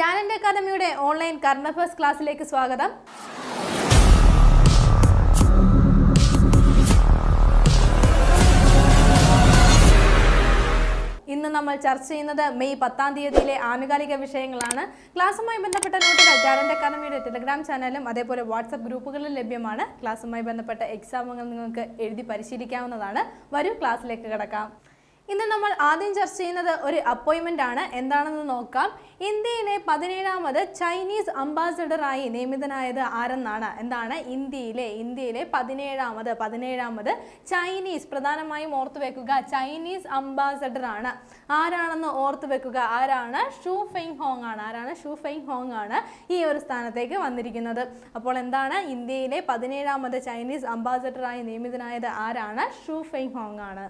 Talent അക്കാദമിയുടെ online current ക്ലാസ്സിലേക്ക് സ്വാഗതം. ഇന്ന് നമ്മൾ ചർച്ച ചെയ്യുന്നത് മെയ് പത്താം തീയതിയിലെ ആനുകാലിക വിഷയങ്ങളാണ്. ക്ലാസ്സുമായി ബന്ധപ്പെട്ട നോട്ടുകൾ ടാലന്റ് അക്കാദമിയുടെ ടെലഗ്രാം ചാനലും അതേപോലെ വാട്സപ്പ് ഗ്രൂപ്പുകളിലും ലഭ്യമാണ്. ക്ലാസ്സുമായി ബന്ധപ്പെട്ട എക്സാമുകൾ നിങ്ങൾക്ക് എഴുതി പരിശീലിക്കാവുന്നതാണ്. വരൂ ക്ലാസ്സിലേക്ക് കിടക്കാം. ഇന്ന് നമ്മൾ ആദ്യം ചർച്ച ചെയ്യുന്നത് ഒരു അപ്പോയിൻമെന്റ് ആണ്. എന്താണെന്ന് നോക്കാം. ഇന്ത്യയിലെ പതിനേഴാമത് ചൈനീസ് അംബാസഡറായി നിയമിതനായത് ആരെന്നാണ്? എന്താണ്? ഇന്ത്യയിലെ ഇന്ത്യയിലെ പതിനേഴാമത് പതിനേഴാമത് ചൈനീസ്. പ്രധാനമായും ഓർത്തു വെക്കുക ചൈനീസ് അംബാസഡർ ആണ്. ആരാണെന്ന് ഓർത്തു വെക്കുക? ആരാണ്? ഷൂ ഫെങ് ഹോങ് ആണ്. ആരാണ്? ഷൂ ഫെങ് ഹോങ് ആണ് ഈ ഒരു സ്ഥാനത്തേക്ക് വന്നിരിക്കുന്നത്. അപ്പോൾ എന്താണ്? ഇന്ത്യയിലെ പതിനേഴാമത് ചൈനീസ് അംബാസഡറായി നിയമിതനായത് ആരാണ്? ഷൂ ഫെങ് ഹോങ് ആണ്.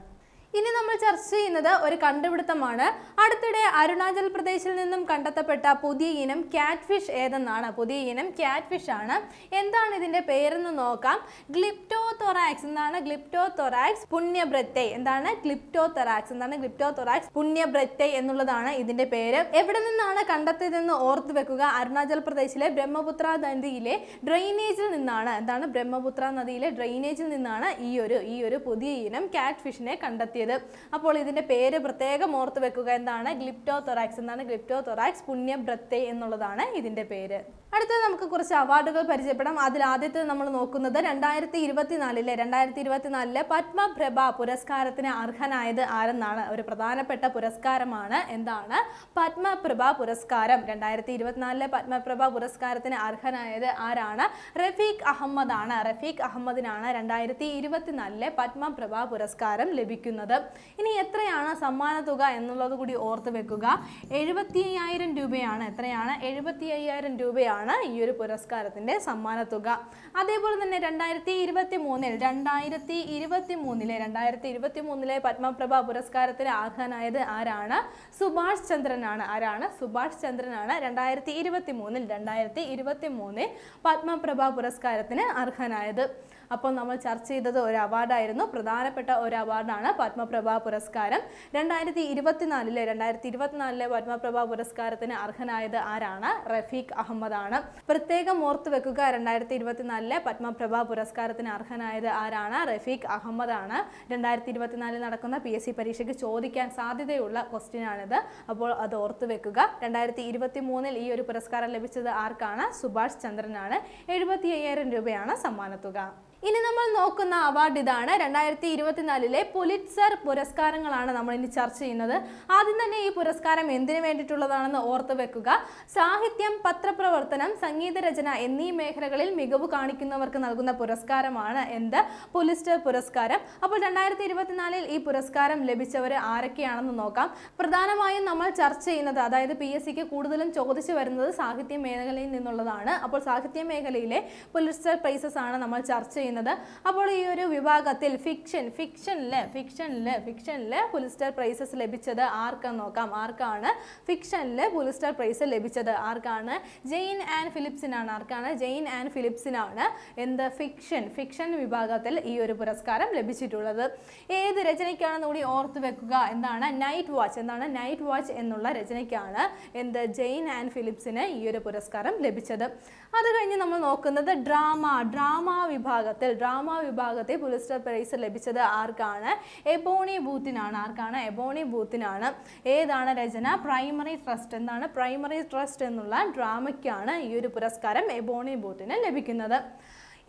ഇനി നമ്മൾ ചർച്ച ചെയ്യുന്നത് ഒരു കണ്ടുപിടുത്തമാണ്. അടുത്തിടെ അരുണാചൽ പ്രദേശിൽ നിന്നും കണ്ടെത്തപ്പെട്ട പുതിയ ഇനം ക്യാറ്റ് ഫിഷ് ഏതെന്നാണ്? പുതിയ ഇനം ക്യാറ്റ് ഫിഷ് ആണ്. എന്താണ് ഇതിന്റെ പേരെന്ന് നോക്കാം. ഗ്ലിപ്റ്റോ തൊറാക്സ് എന്താണ്? ഗ്ലിപ്റ്റോ തൊറാക്സ് പുണ്യബ്രത്തെ എന്താണ്? ഗ്ലിപ്റ്റോ തൊറാക്സ് എന്താണ്? ഗ്ലിപ്റ്റോ തൊറാക്സ് പുണ്യബ്രത്തെ എന്നുള്ളതാണ് ഇതിന്റെ പേര്. എവിടെ നിന്നാണ് കണ്ടെത്തിയതെന്ന് ഓർത്തു വെക്കുക. അരുണാചൽ പ്രദേശിലെ ബ്രഹ്മപുത്ര നദിയിലെ ഡ്രെയിനേജിൽ നിന്നാണ്. എന്താണ്? ബ്രഹ്മപുത്ര നദിയിലെ ഡ്രെയിനേജിൽ നിന്നാണ് ഈ ഒരു ഈ ഒരു പുതിയ ഇനം ക്യാറ്റ് ഫിഷിനെ കണ്ടെത്തിയത്. അപ്പോൾ ഇതിന്റെ പേര് പ്രത്യേകം ഓർത്ത് വെക്കുക എന്താണ്? ഗ്ലിപ്റ്റോ തൊറാക്സ് എന്നാണ്. ഗ്ലിപ്റ്റോ തൊറാക്സ് പുണ്യബ്രത്തെ എന്നുള്ളതാണ് ഇതിന്റെ പേര്. അടുത്തത് നമുക്ക് കുറച്ച് അവാർഡുകൾ പരിചയപ്പെടാം. അതിൽ ആദ്യത്തെ നമ്മൾ നോക്കുന്നത് രണ്ടായിരത്തി ഇരുപത്തിനാലിലെ രണ്ടായിരത്തി ഇരുപത്തിനാലിലെ പത്മപ്രഭ പുരസ്കാരത്തിന് അർഹനായത് ആരെന്നാണ്? ഒരു പ്രധാനപ്പെട്ട പുരസ്കാരമാണ് എന്താണ്? പത്മപ്രഭ പുരസ്കാരം. രണ്ടായിരത്തി ഇരുപത്തിനാലിലെ പത്മപ്രഭ പുരസ്കാരത്തിന് അർഹനായത് ആരാണ്? റഫീഖ് അഹമ്മദാണ്. റഫീഖ് അഹമ്മദിനാണ് രണ്ടായിരത്തി ഇരുപത്തിനാലിലെ പത്മപ്രഭ പുരസ്കാരം ലഭിക്കുന്നത്. ഇനി എത്രയാണ് സമ്മാന തുക എന്നുള്ളത് കൂടി ഓർത്ത് വെക്കുക. എഴുപത്തി അയ്യായിരം രൂപയാണ്. എത്രയാണ്? എഴുപത്തി അയ്യായിരം രൂപയാണ് ഈ ഒരു പുരസ്കാരത്തിന്റെ സമ്മാന തുക. അതേപോലെ തന്നെ രണ്ടായിരത്തി ഇരുപത്തി മൂന്നിൽ രണ്ടായിരത്തി ഇരുപത്തി മൂന്നിലെ രണ്ടായിരത്തി ഇരുപത്തി മൂന്നിലെ പത്മപ്രഭ പുരസ്കാരത്തിന് അർഹനായത് ആരാണ്? സുഭാഷ് ചന്ദ്രനാണ്. ആരാണ്? സുഭാഷ് ചന്ദ്രനാണ് രണ്ടായിരത്തി ഇരുപത്തി മൂന്നിൽ രണ്ടായിരത്തി ഇരുപത്തി മൂന്നിൽ പത്മപ്രഭ പുരസ്കാരത്തിന് അർഹനായത്. അപ്പോൾ നമ്മൾ ചർച്ച ചെയ്തത് ഒരു അവാർഡായിരുന്നു. പ്രധാനപ്പെട്ട ഒരു അവാർഡാണ് പത്മപ്രഭ പുരസ്കാരം. രണ്ടായിരത്തി ഇരുപത്തിനാലിലെ രണ്ടായിരത്തി ഇരുപത്തിനാലിലെ പത്മപ്രഭ പുരസ്കാരത്തിന് അർഹനായത് ആരാണ്? റഫീഖ് അഹമ്മദ് ആണ് പ്രത്യേകം ഓർത്തു വെക്കുക രണ്ടായിരത്തി ഇരുപത്തിനാലിലെ പത്മപ്രഭ പുരസ്കാരത്തിന് അർഹനായത് ആരാണ്? റഫീഖ് അഹമ്മദ് ആണ് രണ്ടായിരത്തി ഇരുപത്തിനാലിൽ നടക്കുന്ന പി എസ് സി പരീക്ഷയ്ക്ക് ചോദിക്കാൻ സാധ്യതയുള്ള ക്വസ്റ്റ്യൻ ആണിത്. അപ്പോൾ അത് ഓർത്തു വെക്കുക. രണ്ടായിരത്തി ഇരുപത്തി മൂന്നിൽ ഈ ഒരു പുരസ്കാരം ലഭിച്ചത് ആർക്കാണ്? സുഭാഷ് ചന്ദ്രനാണ്. എഴുപത്തി അയ്യായിരം രൂപയാണ് സമ്മാനത്തുക. ഇനി നമ്മൾ നോക്കുന്ന അവാർഡ് ഇതാണ്. രണ്ടായിരത്തി ഇരുപത്തിനാലിലെ പുലിറ്റ്സർ പുരസ്കാരങ്ങളാണ് നമ്മൾ ഇനി ചർച്ച ചെയ്യുന്നത്. ആദ്യം തന്നെ ഈ പുരസ്കാരം എന്തിനു വേണ്ടിയിട്ടുള്ളതാണെന്ന് ഓർത്ത് വെക്കുക. സാഹിത്യം പത്രപ്രവർത്തനം സംഗീത രചന എന്നീ മേഖലകളിൽ മികവ് കാണിക്കുന്നവർക്ക് നൽകുന്ന പുരസ്കാരമാണ് എന്ത്? പുലിസ്റ്റർ പുരസ്കാരം. അപ്പോൾ രണ്ടായിരത്തി ഇരുപത്തിനാലിൽ ഈ പുരസ്കാരം ലഭിച്ചവർ ആരൊക്കെയാണെന്ന് നോക്കാം. പ്രധാനമായും നമ്മൾ ചർച്ച ചെയ്യുന്നത് അതായത് പി എസ് സിക്ക് കൂടുതലും ചോദിച്ചു വരുന്നത് സാഹിത്യ മേഖലയിൽ നിന്നുള്ളതാണ്. അപ്പോൾ സാഹിത്യ മേഖലയിലെ പുലിസ്റ്റർ പ്രൈസസ് ആണ് നമ്മൾ ചർച്ച ചെയ്യുന്നത്. അപ്പോൾ ഈ ഒരു വിഭാഗത്തിൽ ഫിക്ഷൻ ഫിക്ഷനിൽ ഫിക്ഷനിൽ ഫിക്ഷനിൽ പുലിസ്റ്റർ പ്രൈസസ് ലഭിച്ചത് ആർക്കെന്ന് നോക്കാം? ആർക്കാണ് ഫിക്ഷനിൽ പുലിസ്റ്റർ പ്രൈസ് ലഭിച്ചത്? ആർക്കാണ്? ജെയിൻ ആൻഡ് ഫിലിപ്സിനാണ് ആർക്കാണ്? ജെയിൻ ആൻഡ് ഫിലിപ്സിനാണ് എന്ത് ഫിക്ഷൻ ഫിക്ഷൻ വിഭാഗത്തിൽ ഈ ഒരു പുരസ്കാരം ലഭിച്ചിട്ടുള്ളത്. ഏത് രചനയ്ക്കാണെന്ന് കൂടി ഓർത്തു വെക്കുക. എന്താണ്? നൈറ്റ് വാച്ച് എന്താണ്? നൈറ്റ് വാച്ച് എന്നുള്ള രചനയ്ക്കാണ് എന്ത് ജെയിൻ ആൻഡ് ഫിലിപ്സിന് ഈ ഒരു പുരസ്കാരം ലഭിച്ചത്. അത് കഴിഞ്ഞ് നമ്മൾ നോക്കുന്നത് ഡ്രാമ ഡ്രാമ വിഭാഗത്തിൽ ഡ്രാമ വിഭാഗത്തെ പുലിസ്റ്റർ പ്രൈസ് ലഭിച്ചത് ആർക്കാണ്? എബോണി ബൂത്തിനാണ്. ആർക്കാണ്? എബോണി ബൂത്തിനാണ്. ഏതാണ് രചന? Primary trust. എന്താണ്? പ്രൈമറി ട്രസ്റ്റ് എന്നുള്ള ഡ്രാമയ്ക്കാണ് ഈ ഒരു പുരസ്കാരം എബോണി ബൂത്തിന് ലഭിക്കുന്നത്.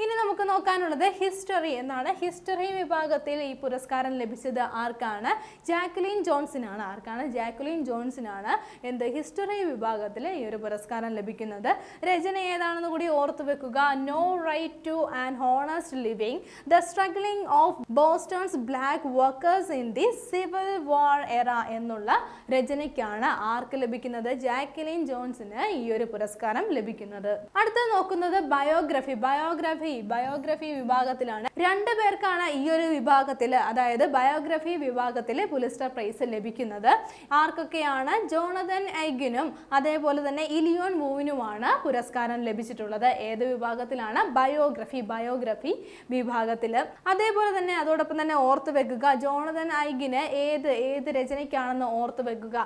ഇനി നമുക്ക് നോക്കാനുള്ളത് ഹിസ്റ്ററി എന്നാണ്. ഹിസ്റ്ററി വിഭാഗത്തിൽ ഈ പുരസ്കാരം ലഭിച്ചത് ആർക്കാണ്? ജാക്ലിൻ ജോൺസിനാണ്. ആർക്കാണ്? ജാക്ലിൻ ജോൺസിനാണ് എന്ത് ഹിസ്റ്ററി വിഭാഗത്തിൽ ഈ ഒരു പുരസ്കാരം ലഭിക്കുന്നത്. രചന ഏതാണെന്ന് കൂടി ഓർത്തു വെക്കുക. No right to and honest living the struggling of Boston's black workers in the civil war era എന്നുള്ള രചനയ്ക്കാണ് ആർക്ക് ലഭിക്കുന്നത്? ജാക്ലിൻ ജോൺസിന് ഈ ഒരു പുരസ്കാരം ലഭിക്കുന്നത്. അടുത്ത നോക്കുന്നത് ബയോഗ്രഫി ബയോഗ്രഫി ബയോഗ്രഫി വിഭാഗത്തിലാണ്. രണ്ടു പേർക്കാണ് ഈ ഒരു വിഭാഗത്തിൽ അതായത് ബയോഗ്രഫി വിഭാഗത്തിൽ പുലിസ്റ്റർ പ്രൈസ് ലഭിക്കുന്നത്. ആർക്കൊക്കെയാണ്? ജോണതൻ ഐഗിനും അതേപോലെ തന്നെ ഇലിയോൺ മൂവിനുമാണ് പുരസ്കാരം ലഭിച്ചിട്ടുള്ളത്. ഏത് വിഭാഗത്തിലാണ്? ബയോഗ്രഫി ബയോഗ്രഫി വിഭാഗത്തിൽ അതേപോലെ തന്നെ അതോടൊപ്പം തന്നെ ഓർത്ത് വെക്കുക ജോണതൻ ഐഗിന് ഏത് ഏത് രചനയ്ക്കാണെന്ന് ഓർത്ത് വെക്കുക.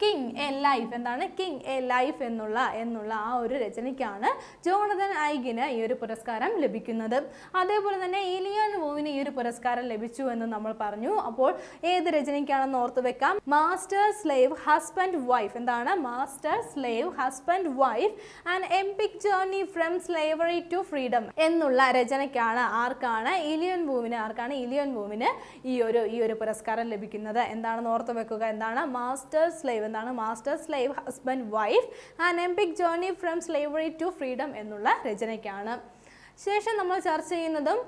കിങ് എ ലൈഫ് എന്താണ്? കിങ് എ ലൈഫ് എന്നുള്ള എന്നുള്ള ആ ഒരു രചനയ്ക്കാണ് ജോണതൻ ഐഗിന് ഈ ഒരു പുരസ്കാരം ലഭിക്കുന്നത്. അതേപോലെ തന്നെ ഇലിയൻ വൂവിന് ഈ ഒരു പുരസ്കാരം ലഭിച്ചു എന്ന് നമ്മൾ പറഞ്ഞു. അപ്പോൾ ഏത് രചനയ്ക്കാണെന്ന് ഓർത്തു വെക്കാം. മാസ്റ്റർ സ്ലേവ് ഹസ്ബൻഡ് വൈഫ് എന്താണ്? Master slave husband wife and epic journey from slavery to freedom എന്നുള്ള രചനയ്ക്കാണ് ആർക്കാണ് ഇലിയൻ വൂവിന് ആർക്കാണ് ഇലിയൻ വൂവിന് ഈ ഒരു ഈ ഒരു പുരസ്കാരം ലഭിക്കുന്നത്. എന്താണെന്ന് ഓർത്തു വെക്കുക? എന്താണ്? മാസ്റ്റർ സ്ലേവ് എന്താണ് master slave husband wife and epic journey from slavery to freedom എന്നുള്ള രചനയ്ക്കാണ്. ശേഷം നമ്മൾ ചർച്ച ചെയ്യുന്നതും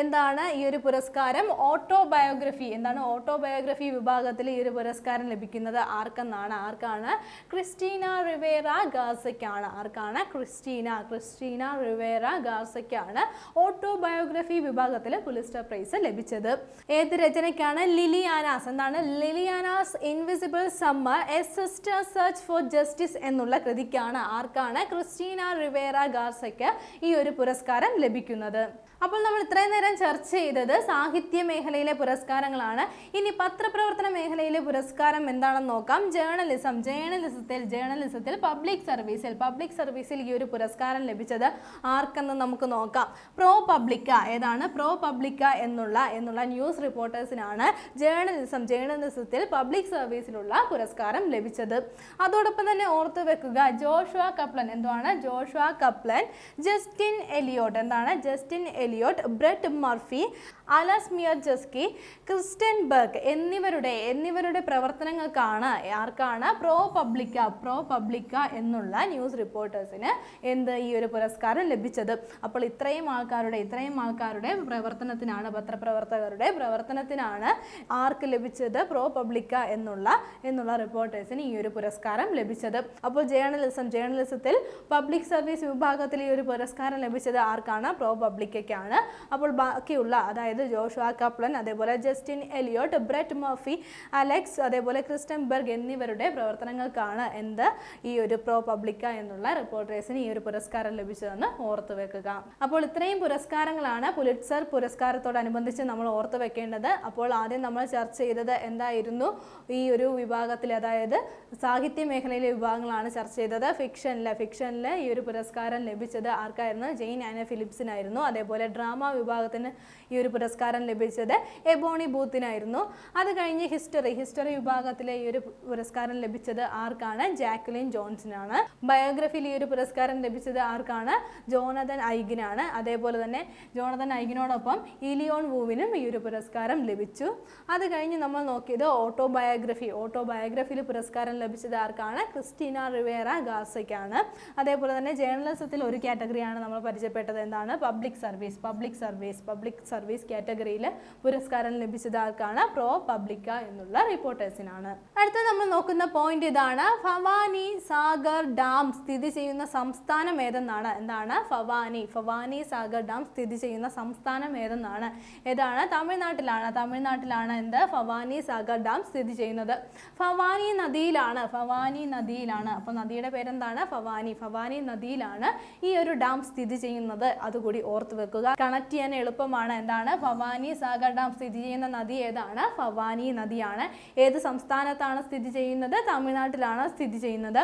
എന്താണ് ഈ ഒരു പുരസ്കാരം? ഓട്ടോബയോഗ്രഫി. എന്താണ് ഓട്ടോബയോഗ്രഫി വിഭാഗത്തിൽ ഈ ഒരു പുരസ്കാരം ലഭിക്കുന്നത്? ആർക്കെന്നാണ്? ആർക്കാണ്? ക്രിസ്റ്റീന റിവേറ ഗാസയ്ക്കാണ്. ആർക്കാണ്? ക്രിസ്റ്റീന ക്രിസ്റ്റീന റിവേറ ഗാസയ്ക്കാണ് ഓട്ടോബയോഗ്രഫി വിഭാഗത്തിൽ പുലിസ്റ്റർ പ്രൈസ് ലഭിച്ചത്. ഏത് രചനയ്ക്കാണ്? ലിലിയാനാസ്. എന്താണ്? Liliana's invisible summer a sister search for justice എന്നുള്ള കൃതിക്കാണ് ആർക്കാണ്? ക്രിസ്റ്റീന റിവേറ ഗാർസയ്ക്ക് ഈ ഒരു പുരസ്കാരം ലഭിക്കുന്നത്. അപ്പോൾ നമ്മൾ ഇത്രയും നേരം ചർച്ച ചെയ്തത് സാഹിത്യ മേഖലയിലെ പുരസ്കാരങ്ങളാണ്. ഇനി പത്രപ്രവർത്തന മേഖലയിലെ പുരസ്കാരം എന്താണെന്ന് നോക്കാം. ജേർണലിസം ജേർണലിസത്തിൽ ജേർണലിസത്തിൽ പബ്ലിക് സർവീസിൽ പബ്ലിക് സർവീസിൽ ഈ ഒരു പുരസ്കാരം ലഭിച്ചത് ആർക്കെന്ന് നമുക്ക് നോക്കാം. പ്രോ പബ്ലിക്ക ഏതാണ്? പ്രോ പബ്ലിക്ക എന്നുള്ള എന്നുള്ള ന്യൂസ് റിപ്പോർട്ടേഴ്സിനാണ് ജേർണലിസം ജേർണലിസത്തിൽ പബ്ലിക് സർവീസിലുള്ള പുരസ്കാരം ലഭിച്ചത്. അതോടൊപ്പം തന്നെ ഓർത്തു വെക്കുക ജോഷുവ കപ്ലൻ എന്താണ് ജോഷുവ കപ്ലൻ ജസ്റ്റിൻ എലിയോട്ട് എന്താണ്? Justin Elliott Brett Murphy Alex Mierjeski Kristen Berg എന്നിവരുടെ എന്നിവരുടെ പ്രവർത്തനങ്ങൾക്കാണ് ആർക്കാണ്? പ്രോ പബ്ലിക്ക പ്രോ പബ്ലിക്ക എന്നുള്ള ന്യൂസ് റിപ്പോർട്ടേഴ്സിന് എന്ത് ഈ ഒരു പുരസ്കാരം ലഭിച്ചത്? അപ്പോൾ ഇത്രയും ആൾക്കാരുടെ ഇത്രയും ആൾക്കാരുടെ പ്രവർത്തനത്തിനാണ് പത്രപ്രവർത്തകരുടെ പ്രവർത്തനത്തിനാണ് ആർക്ക് ലഭിച്ചത് പ്രോ പബ്ലിക്ക എന്നുള്ള എന്നുള്ള റിപ്പോർട്ടേഴ്സിന് ഈ ഒരു പുരസ്കാരം ലഭിച്ചത്. അപ്പോൾ ജേർണലിസം ജേർണലിസത്തിൽ പബ്ലിക് സർവീസ് വിഭാഗത്തിൽ ഈ ഒരു പുരസ്കാരം ലഭിച്ചത് ആർക്കാണ്? പ്രോ പബ്ലിക്കയ്ക്കാണ്. അപ്പോൾ ബാക്കിയുള്ള അതായത് ജോഷുവ കപ്ലൻ അതേപോലെ Justin Elliott Brett Murphy Alex അതേപോലെ ക്രിസ്റ്റൻ ബെർഗ് എന്നിവരുടെ പ്രവർത്തനങ്ങൾക്കാണ് എന്ത് ഈ ഒരു പ്രോ പബ്ലിക്ക എന്നുള്ള റിപ്പോർട്ടേഴ്സിന് ഈ ഒരു പുരസ്കാരം ലഭിച്ചതെന്ന് ഓർത്തു വെക്കുക. അപ്പോൾ ഇത്രയും പുരസ്കാരങ്ങളാണ് പുലിറ്റ്സർ പുരസ്കാരത്തോടനുബന്ധിച്ച് നമ്മൾ ഓർത്തു വെക്കേണ്ടത്. അപ്പോൾ ആദ്യം നമ്മൾ ചർച്ച ചെയ്തത് എന്തായിരുന്നു? ഈ ഒരു വിഭാഗത്തിൽ അതായത് സാഹിത്യ മേഖലയിലെ വിഭാഗങ്ങളാണ് ചർച്ച ചെയ്തത്. ഫിക്ഷനിൽ ഫിക്ഷനിൽ ഈ ഒരു പുരസ്കാരം ലഭിച്ചത് ആർക്കായിരുന്നു? ജെയിൻ ആന ഫിലിപ്സിനായിരുന്നു. അതേപോലെ ഡ്രാമ വിഭാഗത്തിന് ഈ ഒരു പുരസ്കാരം ലഭിച്ചത് എബോണി ബൂത്തിനായിരുന്നു. അത് കഴിഞ്ഞ് ഹിസ്റ്ററി ഹിസ്റ്ററി വിഭാഗത്തിലെ ഈ ഒരു പുരസ്കാരം ലഭിച്ചത് ആർക്കാണ്? ജാക്ലിൻ ജോൺസിനാണ്. ബയോഗ്രഫിയിൽ ഈ ഒരു പുരസ്കാരം ലഭിച്ചത് ആർക്കാണ്? ജോണതൻ ഐഗിനാണ്. അതേപോലെ തന്നെ ജോണതൻ ഐഗിനോടൊപ്പം ഇലിയോൺ വൂവിനും ഈ ഒരു പുരസ്കാരം ലഭിച്ചു. അത് കഴിഞ്ഞ് നമ്മൾ നോക്കിയത് ഓട്ടോബയോഗ്രഫി. ഓട്ടോബയോഗ്രഫിയിൽ പുരസ്കാരം ലഭിച്ചത് ആർക്കാണ്? ക്രിസ്റ്റീന റിവേറ ഗാസയ്ക്കാണ്. അതേപോലെ തന്നെ ജേർണലിസത്തിൽ ഒരു കാറ്റഗറിയാണ് നമ്മൾ പരിചയപ്പെട്ടത്. എന്താണ്? Public service. Public service. Public service കാറ്റഗറിയിൽ പുരസ്കാരം ലഭിച്ചത് ആർക്കാണ്? പ്രോ പബ്ലിക്ക എന്നുള്ള റിപ്പോർട്ടേഴ്സിനാണ് അടുത്ത നമ്മൾ നോക്കുന്ന പോയിന്റ് ഇതാണ്. ഫവാനി സാഗർ ഡാം സ്ഥിതി ചെയ്യുന്ന സംസ്ഥാനം ഏതെന്നാണ്? എന്താണ്? ഫവാനി ഭവാനി സാഗർ ഡാം സ്ഥിതി ചെയ്യുന്ന സംസ്ഥാനം ഏതെന്നാണ്? ഏതാണ്? തമിഴ്നാട്ടിലാണ്. തമിഴ്നാട്ടിലാണ് എന്ത്? ഫവാനി സാഗർ ഡാം സ്ഥിതി ചെയ്യുന്നത്. ഭവാനി നദിയിലാണ്. ഭവാനി നദിയിലാണ്. അപ്പോൾ നദിയുടെ പേരെന്താണ്? ഫവാനി ഭവാനി നദിയിലാണ് ഈ ഒരു ഡാം സ്ഥിതി ചെയ്യുന്നത്. അതുകൂടി ഓർത്തു വെക്കുക. കണക്ട് ചെയ്യാൻ എളുപ്പമാണ്. എന്താണ്? ഭവാനി സാഗർ ഡാം സ്ഥിതി ചെയ്യുന്ന നദി ഏതാണ്? ഭവാനി നദിയാണ്. ഏത് സംസ്ഥാനത്താണ് സ്ഥിതി ചെയ്യുന്നത്? തമിഴ്നാട്ടിലാണ് സ്ഥിതി ചെയ്യുന്നത്.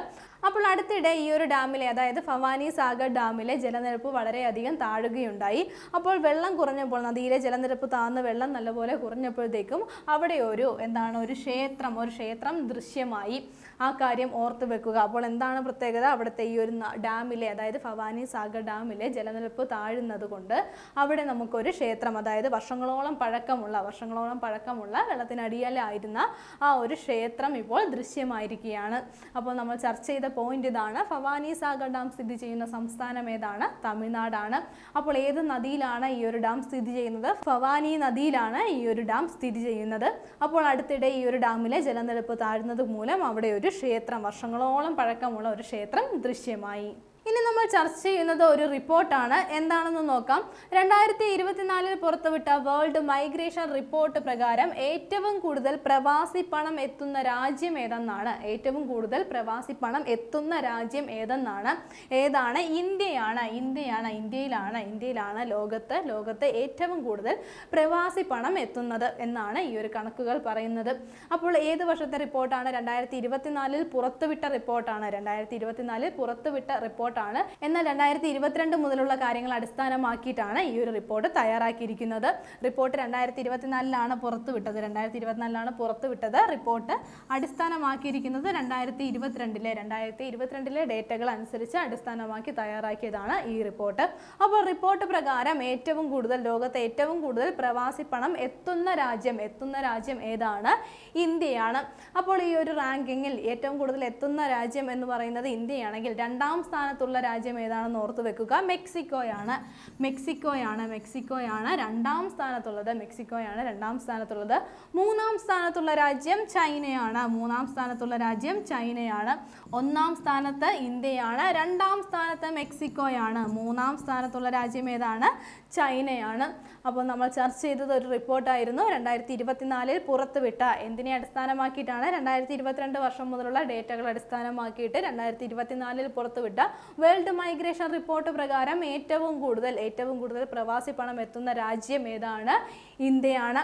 അപ്പോൾ അടുത്തിടെ ഈ ഒരു ഡാമിലെ അതായത് ഭവാനി സാഗർ ഡാമിലെ ജലനിരപ്പ് വളരെയധികം താഴുകയുണ്ടായി. അപ്പോൾ വെള്ളം കുറഞ്ഞപ്പോൾ നദിയിലെ ജലനിരപ്പ് താഴ്ന്ന് വെള്ളം നല്ലപോലെ കുറഞ്ഞപ്പോഴത്തേക്കും അവിടെ ഒരു എന്താണ് ഒരു ക്ഷേത്രം ഒരു ക്ഷേത്രം ദൃശ്യമായി. ആ കാര്യം ഓർത്ത് വെക്കുക. അപ്പോൾ എന്താണ് പ്രത്യേകത? അവിടുത്തെ ഈ ഒരു ഡാമിലെ അതായത് ഭവാനി സാഗർ ഡാമിലെ ജലനിരപ്പ് താഴുന്നത് കൊണ്ട് അവിടെ നമുക്കൊരു ക്ഷേത്രം അതായത് വർഷങ്ങളോളം പഴക്കമുള്ള വർഷങ്ങളോളം പഴക്കമുള്ള വെള്ളത്തിനടിയിലായിരുന്ന ആ ഒരു ക്ഷേത്രം ഇപ്പോൾ ദൃശ്യമായിരിക്കുകയാണ്. അപ്പോൾ നമ്മൾ ചർച്ച ചെയ്ത പോയിന്റ് ഇതാണ്. ഭവാനി സാഗർ ഡാം സ്ഥിതി ചെയ്യുന്ന സംസ്ഥാനം ഏതാണ്? തമിഴ്നാടാണ്. അപ്പോൾ ഏത് നദിയിലാണ് ഈ ഒരു ഡാം സ്ഥിതി ചെയ്യുന്നത്? ഭവാനി നദിയിലാണ് ഈ ഒരു ഡാം സ്ഥിതി ചെയ്യുന്നത്. അപ്പോൾ അടുത്തിടെ ഈ ഒരു ഡാമിലെ ജലനിരപ്പ് താഴുന്നത് മൂലം അവിടെ ഒരു ക്ഷേത്രം വർഷങ്ങളോളം പഴക്കമുള്ള ഒരു ക്ഷേത്രം ദൃശ്യമായി. ഇനി നമ്മൾ ചർച്ച ചെയ്യുന്നത് ഒരു റിപ്പോർട്ടാണ്. എന്താണെന്ന് നോക്കാം. രണ്ടായിരത്തി ഇരുപത്തിനാലിൽ പുറത്തുവിട്ട വേൾഡ് മൈഗ്രേഷൻ റിപ്പോർട്ട് പ്രകാരം ഏറ്റവും കൂടുതൽ പ്രവാസി പണം എത്തുന്ന രാജ്യം ഏതെന്നാണ്? ഏറ്റവും കൂടുതൽ പ്രവാസി പണം എത്തുന്ന രാജ്യം ഏതെന്നാണ്? ഏതാണ്? ഇന്ത്യയാണ്. ഇന്ത്യയാണ്. ഇന്ത്യയിലാണ്. ഇന്ത്യയിലാണ് ലോകത്ത് ലോകത്ത് ഏറ്റവും കൂടുതൽ പ്രവാസി പണം എത്തുന്നത് എന്നാണ് ഈ ഒരു കണക്കുകൾ പറയുന്നത്. അപ്പോൾ ഏത് വർഷത്തെ റിപ്പോർട്ടാണ്? രണ്ടായിരത്തി ഇരുപത്തിനാലിൽ പുറത്തുവിട്ട റിപ്പോർട്ടാണ്. രണ്ടായിരത്തി ഇരുപത്തിനാലിൽ പുറത്തുവിട്ട റിപ്പോർട്ടാണ്. എന്നാൽ രണ്ടായിരത്തി ഇരുപത്തിരണ്ട് മുതലുള്ള കാര്യങ്ങൾ അടിസ്ഥാനമാക്കിയിട്ടാണ് ഈ ഒരു റിപ്പോർട്ട് തയ്യാറാക്കിയിരിക്കുന്നത്. റിപ്പോർട്ട് രണ്ടായിരത്തി ഇരുപത്തിനാലിലാണ് പുറത്തുവിട്ടത്. രണ്ടായിരത്തി ഇരുപത്തിനാലിലാണ് പുറത്തുവിട്ടത് റിപ്പോർട്ട്. അടിസ്ഥാനമാക്കിയിരിക്കുന്നത് രണ്ടായിരത്തി ഇരുപത്തിരണ്ടിലെ രണ്ടായിരത്തി ഇരുപത്തിരണ്ടിലെ ഡേറ്റകൾ അനുസരിച്ച് അടിസ്ഥാനമാക്കി തയ്യാറാക്കിയതാണ് ഈ റിപ്പോർട്ട്. അപ്പോൾ റിപ്പോർട്ട് പ്രകാരം ഏറ്റവും കൂടുതൽ ലോകത്തെ ഏറ്റവും കൂടുതൽ പ്രവാസി പണം എത്തുന്ന രാജ്യം എത്തുന്ന രാജ്യം ഏതാണ്? ഇന്ത്യയാണ്. അപ്പോൾ ഈ ഒരു റാങ്കിങ്ങിൽ ഏറ്റവും കൂടുതൽ എത്തുന്ന രാജ്യം എന്ന് പറയുന്നത് ഇന്ത്യയാണെങ്കിൽ രണ്ടാം സ്ഥാനത്തുള്ള രാജ്യം ഏതാണെന്ന് ഓർത്ത് വെക്കുക. മെക്സിക്കോയാണ്. മെക്സിക്കോയാണ് മെക്സിക്കോയാണ് രണ്ടാം സ്ഥാനത്തുള്ളത്. മെക്സിക്കോയാണ് രണ്ടാം സ്ഥാനത്തുള്ളത്. മൂന്നാം സ്ഥാനത്തുള്ള രാജ്യം ചൈനയാണ്. മൂന്നാം സ്ഥാനത്തുള്ള രാജ്യം ചൈനയാണ്. ഒന്നാം സ്ഥാനത്ത് ഇന്ത്യയാണ്. രണ്ടാം സ്ഥാനത്ത് മെക്സിക്കോയാണ്. മൂന്നാം സ്ഥാനത്തുള്ള രാജ്യം ഏതാണ്? ചൈനയാണ്. അപ്പോൾ നമ്മൾ ചർച്ച ചെയ്തത് ഒരു റിപ്പോർട്ടായിരുന്നു രണ്ടായിരത്തി ഇരുപത്തിനാലിൽ പുറത്തുവിട്ട എന്തിനെ അടിസ്ഥാനമാക്കിയിട്ടാണ്? രണ്ടായിരത്തി ഇരുപത്തിരണ്ട് വർഷം മുതലുള്ള ഡേറ്റകൾ അടിസ്ഥാനമാക്കിയിട്ട് രണ്ടായിരത്തി ഇരുപത്തിനാലിൽ പുറത്തുവിട്ട വേൾഡ് മൈഗ്രേഷൻ റിപ്പോർട്ട് പ്രകാരം ഏറ്റവും കൂടുതൽ ഏറ്റവും കൂടുതൽ പ്രവാസി പണം എത്തുന്ന രാജ്യം ഏതാണ്? ഇന്ത്യയാണ്.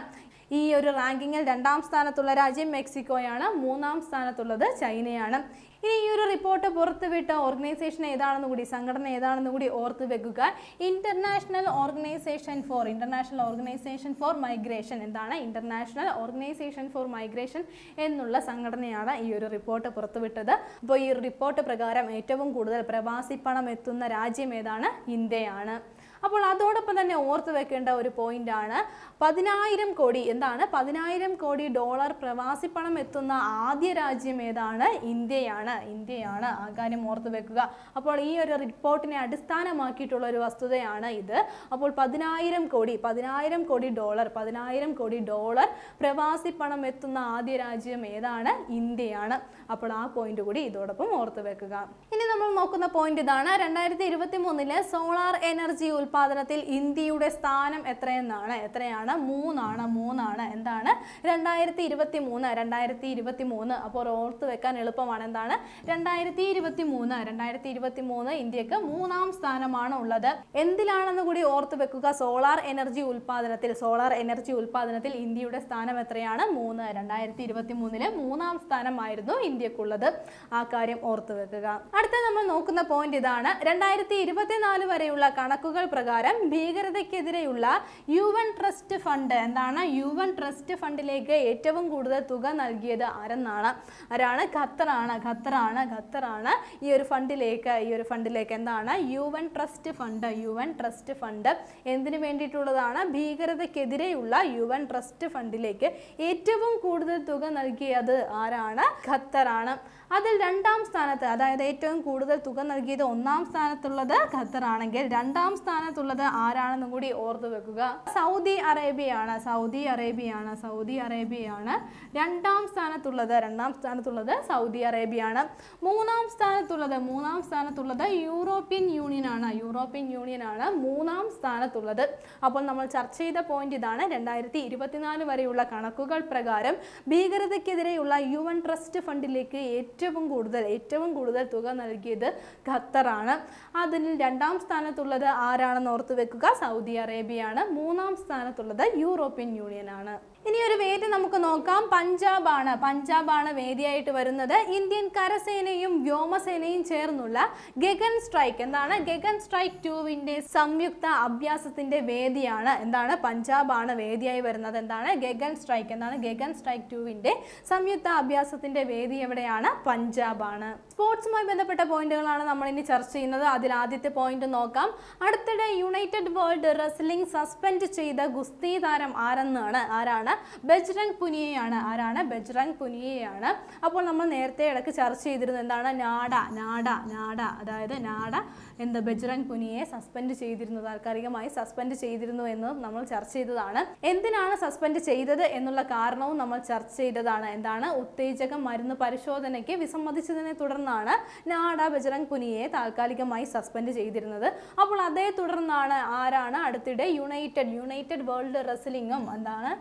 ഈ ഒരു റാങ്കിങ്ങിൽ രണ്ടാം സ്ഥാനത്തുള്ള രാജ്യം മെക്സിക്കോയാണ്. മൂന്നാം സ്ഥാനത്തുള്ളത് ചൈനയാണ്. ഇനി ഈ ഒരു റിപ്പോർട്ട് പുറത്തുവിട്ട ഓർഗനൈസേഷൻ ഏതാണെന്ന് കൂടി സംഘടന ഏതാണെന്ന് കൂടി ഓർത്ത് വെക്കുക. International organization for international organization for migration എന്താണ്? ഇന്റർനാഷണൽ ഓർഗനൈസേഷൻ ഫോർ മൈഗ്രേഷൻ എന്നുള്ള സംഘടനയാണ് ഈ ഒരു റിപ്പോർട്ട് പുറത്തുവിട്ടത് അപ്പോൾ ഈ റിപ്പോർട്ട് പ്രകാരം ഏറ്റവും കൂടുതൽ പ്രവാസി പണം എത്തുന്ന രാജ്യം ഏതാണ്? ഇന്ത്യയാണ്. അപ്പോൾ അതോടൊപ്പം തന്നെ ഓർത്ത് വെക്കേണ്ട ഒരു പോയിന്റ് ആണ്. പതിനായിരം കോടി എന്താണ്? പതിനായിരം കോടി ഡോളർ പ്രവാസി പണം എത്തുന്ന ആദ്യ രാജ്യം ഏതാണ്? ഇന്ത്യയാണ്. ഇന്ത്യയാണ് ആ കാര്യം ഓർത്ത് വെക്കുക. അപ്പോൾ ഈ ഒരു റിപ്പോർട്ടിനെ അടിസ്ഥാനമാക്കിയിട്ടുള്ള ഒരു വസ്തുതയാണ് ഇത്. അപ്പോൾ പതിനായിരം കോടി പതിനായിരം കോടി ഡോളർ പതിനായിരം കോടി ഡോളർ പ്രവാസി പണം എത്തുന്ന ആദ്യ രാജ്യം ഏതാണ്? ഇന്ത്യയാണ്. അപ്പോൾ ആ പോയിന്റ് കൂടി ഇതോടൊപ്പം ഓർത്ത് വെക്കുക. ഇനി നമ്മൾ നോക്കുന്ന പോയിന്റ് ഇതാണ്. രണ്ടായിരത്തി ഇരുപത്തി മൂന്നിൽ സോളാർ എനർജി ഉൽപാദനത്തിൽ ഇന്ത്യയുടെ സ്ഥാനം എത്രയെന്നാണ്? എത്രയാണ്? മൂന്നാണ്. മൂന്നാണ്. എന്താണ്? രണ്ടായിരത്തി ഇരുപത്തി മൂന്ന് രണ്ടായിരത്തി ഇരുപത്തി മൂന്ന് അപ്പോൾ ഓർത്ത് വെക്കാൻ എളുപ്പമാണ് എന്താണ്? രണ്ടായിരത്തി ഇരുപത്തി മൂന്ന് രണ്ടായിരത്തി ഇരുപത്തി മൂന്ന് ഇന്ത്യയ്ക്ക് മൂന്നാം സ്ഥാനമാണ് ഉള്ളത്. എന്തിലാണെന്ന് കൂടി ഓർത്ത് വെക്കുക. സോളാർ എനർജി ഉൽപാദനത്തിൽ സോളാർ എനർജി ഉൽപാദനത്തിൽ ഇന്ത്യയുടെ സ്ഥാനം എത്രയാണ്? മൂന്ന്. രണ്ടായിരത്തി ഇരുപത്തി മൂന്നിൽ മൂന്നാം സ്ഥാനമായിരുന്നു ഇന്ത്യക്കുള്ളത്. ആ കാര്യം ഓർത്ത് വെക്കുക. അടുത്ത നമ്മൾ നോക്കുന്ന പോയിന്റ് ഇതാണ്. രണ്ടായിരത്തി ഇരുപത്തിനാല് വരെയുള്ള കണക്കുകൾ പ്രകാരം ഭീകരതയ്ക്കെതിരെയുള്ള യു എൻ ട്രസ്റ്റ് ഫണ്ട്. എന്താണ്? യു എൻ ട്രസ്റ്റ് ഫണ്ടിലേക്ക് ഏറ്റവും കൂടുതൽ തുക നൽകിയത് ആരെന്നാണ്? ആരാണ്? ഖത്തറാണ്. ഖത്തറാണ്. ഖത്തറാണ് ഈ ഒരു ഫണ്ടിലേക്ക് ഈ ഒരു ഫണ്ടിലേക്ക് എന്താണ്? U N trust fund. U N trust fund എന്തിനു വേണ്ടിയിട്ടുള്ളതാണ്? ഭീകരതയ്ക്കെതിരെയുള്ള യു എൻ ട്രസ്റ്റ് ഫണ്ടിലേക്ക് ഏറ്റവും കൂടുതൽ തുക നൽകിയത് ആരാണ്? ഖത്തറാണ്. അതിൽ രണ്ടാം സ്ഥാനത്ത് അതായത് ഏറ്റവും കൂടുതൽ തുക നൽകിയത് ഒന്നാം സ്ഥാനത്തുള്ളത് ഖത്തറാണെങ്കിൽ രണ്ടാം സ്ഥാനത്തുള്ളത് ആരാണെന്നും കൂടി ഓർത്തു വെക്കുക. സൗദി അറേബ്യയാണ് സൗദി അറേബ്യയാണ് സൗദി അറേബ്യയാണ്. രണ്ടാം സ്ഥാനത്തുള്ളത് രണ്ടാം സ്ഥാനത്തുള്ളത് സൗദി അറേബ്യയാണ്. മൂന്നാം സ്ഥാനത്തുള്ളത് മൂന്നാം സ്ഥാനത്തുള്ളത് യൂറോപ്യൻ യൂണിയൻ ആണ് യൂറോപ്യൻ യൂണിയൻ ആണ് മൂന്നാം സ്ഥാനത്തുള്ളത്. അപ്പോൾ നമ്മൾ ചർച്ച ചെയ്ത പോയിന്റ് ഇതാണ്. രണ്ടായിരത്തി ഇരുപത്തിനാല് വരെയുള്ള കണക്കുകൾ പ്രകാരം ഭീകരതയ്ക്കെതിരെയുള്ള യു എൻ ട്രസ്റ്റ് ഫണ്ടിലേക്ക് ഏറ്റവും കൂടുതൽ ഏറ്റവും കൂടുതൽ തുക നൽകിയത് ഖത്തറാണ്. അതിൽ രണ്ടാം സ്ഥാനത്തുള്ളത് ആരാണെന്ന് ഓർത്ത് വെക്കുക? സൗദി അറേബ്യയാണ്. മൂന്നാം സ്ഥാനത്തുള്ളത് യൂറോപ്യൻ യൂണിയനാണ്. ഇനി ഒരു വേദി നമുക്ക് നോക്കാം. പഞ്ചാബാണ്. പഞ്ചാബാണ് വേദിയായിട്ട് വരുന്നത്. ഇന്ത്യൻ കരസേനയും വ്യോമസേനയും ചേർന്നുള്ള ഗഗൻ സ്ട്രൈക്ക്. എന്താണ്? ഗഗൻ സ്ട്രൈക്ക് ടൂവിന്റെ സംയുക്ത അഭ്യാസത്തിന്റെ വേദിയാണ്. എന്താണ്? പഞ്ചാബാണ് വേദിയായി വരുന്നത്. എന്താണ്? ഗഗൻ സ്ട്രൈക്ക്. എന്താണ്? ഗഗൻ സ്ട്രൈക്ക് ടൂവിന്റെ സംയുക്ത അഭ്യാസത്തിന്റെ വേദി എവിടെയാണ്? പഞ്ചാബാണ്. സ്പോർട്സുമായി ബന്ധപ്പെട്ട പോയിന്റുകളാണ് നമ്മൾ ഇനി ചർച്ച ചെയ്യുന്നത്. അതിൽ ആദ്യത്തെ പോയിന്റ് നോക്കാം. അടുത്തിടെ യുണൈറ്റഡ് വേൾഡ് റെസ്ലിംഗ് സസ്പെൻഡ് ചെയ്ത ഗുസ്തി താരം ആരെന്നാണ്? ആരാണ്? ബജ്രംഗ് പുനിയയാണ് ആരാണ്? ബജ്രംഗ് പുനിയയാണ് അപ്പോൾ നമ്മൾ നേരത്തെ ഇടയ്ക്ക് ചർച്ച ചെയ്തിരുന്നത് എന്താണ്? നാഡ നാഡ നാഡ അതായത് നാഡ എന്ത്? ബജ്രംഗ് പുനിയെ സസ്പെൻഡ് ചെയ്തിരുന്നു താൽക്കാലികമായി സസ്പെൻഡ് ചെയ്തിരുന്നു എന്ന് നമ്മൾ ചർച്ച ചെയ്തതാണ്. എന്തിനാണ് സസ്പെൻഡ് ചെയ്തത് എന്നുള്ള കാരണവും നമ്മൾ ചർച്ച ചെയ്തതാണ്. എന്താണ്? ഉത്തേജക മരുന്ന് പരിശോധനയ്ക്ക് വിസമ്മതിച്ചതിനെ തുടർന്നാണ് നാഡ ബജ്രംഗ് പുനിയെ താൽക്കാലികമായി സസ്പെൻഡ് ചെയ്തിരുന്നത്. അപ്പോൾ അതേ തുടർന്നാണ് ആരാണ്? അടുത്തിടെ യുണൈറ്റഡ് യുണൈറ്റഡ് വേൾഡ് റെസ്ലിംഗും എന്താണ്?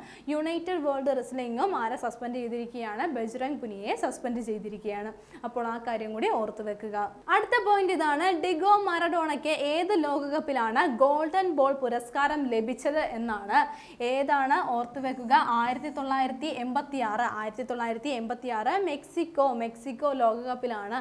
യുണൈറ്റഡ് വേൾഡ് റെസ്ലിംഗും ആരെ സസ്പെൻഡ് ചെയ്തിരിക്കുകയാണ്? ബജ്രംഗ് പുനിയെ സസ്പെൻഡ് ചെയ്തിരിക്കുകയാണ്. അപ്പോൾ ആ കാര്യം കൂടി ഓർത്തു വെക്കുക. അടുത്ത പോയിന്റ് ഇതാണ്. ഡിഗോ മറഡോണയ്ക്ക് ഏത് ലോകകപ്പിലാണ് ഗോൾഡൻ ബോൾ പുരസ്കാരം ലഭിച്ചത് എന്നാണ്. ഏതാണ്? ഓർത്തു വെക്കുക. ആയിരത്തി തൊള്ളായിരത്തി എൺപത്തി ആറ് ആയിരത്തി തൊള്ളായിരത്തി എൺപത്തി ആറ് മെക്സിക്കോ മെക്സിക്കോ ലോകകപ്പിലാണ്.